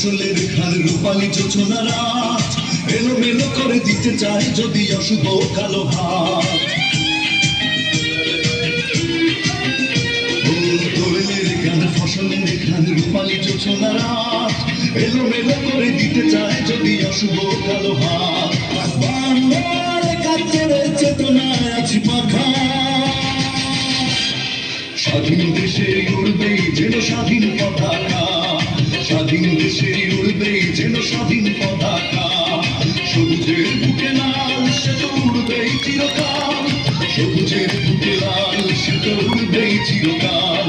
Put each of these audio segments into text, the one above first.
ফসলের খাল রূপালি যোচনা রাত এলো মেলো করে দিতে চাই যদি অশুভ কালো ভাত ফসল রেখার রূপালী যোচনা রাত করে দিতে চায় যদি অশুভ কালো হাত বাংলার কাছের চেতনায় আছি স্বাধীন দেশে উড়বেই যেন স্বাধীন পতাকা স্বাধীন দেশে উড়বেই যেন স্বাধীন পতাকা সবুজের বুকে লাল সে তো উড়বেই চিরকাল সবুজের বুকে লাল সে তো উড়বেই চিরকাল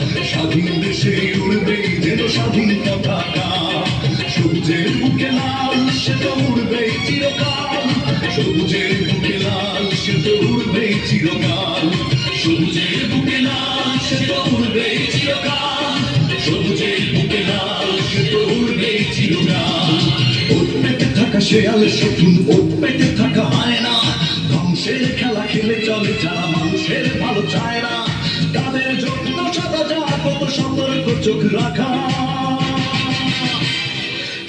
স্বাধীন দেশে উড়বেই যেন স্বাধীন পতাকা সবুজের বুকে লাল, সে তো উড়বেই চিরকাল। সবুজের বুকে লাল, সে তো উড়বেই চিরকাল। সবুজের বুকে লাল, সে তো উড়বেই চিরকাল। সবুজের বুকে লাল, সে তো উড়বেই চিরকাল। ওর পেটে থাকা শেয়াল শকুন ওর পেটে থাকা হয় না ধ্বংসের খেলা খেলে চলে যারা, মানুষের ভালো চায় না। তাদের জন্য সতর্ক চোখ রাখা।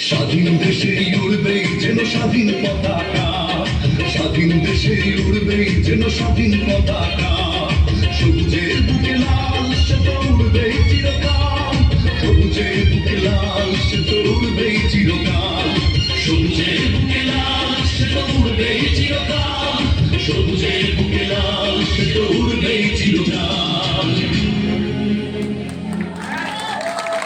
স্বাধীন দেশে উড়বেই যেন স্বাধীন পতাকা। স্বাধীন দেশে উড়বেই যেন স্বাধীন পতাকা। সবুজের বুকে লাল সে তো উড়বেই চিরকাল। সবুজের বুকে লাল সে তো উড়বেই চিরকাল। সবুজের বুকে লাল সে তো উড়বেই চিরকাল। লাল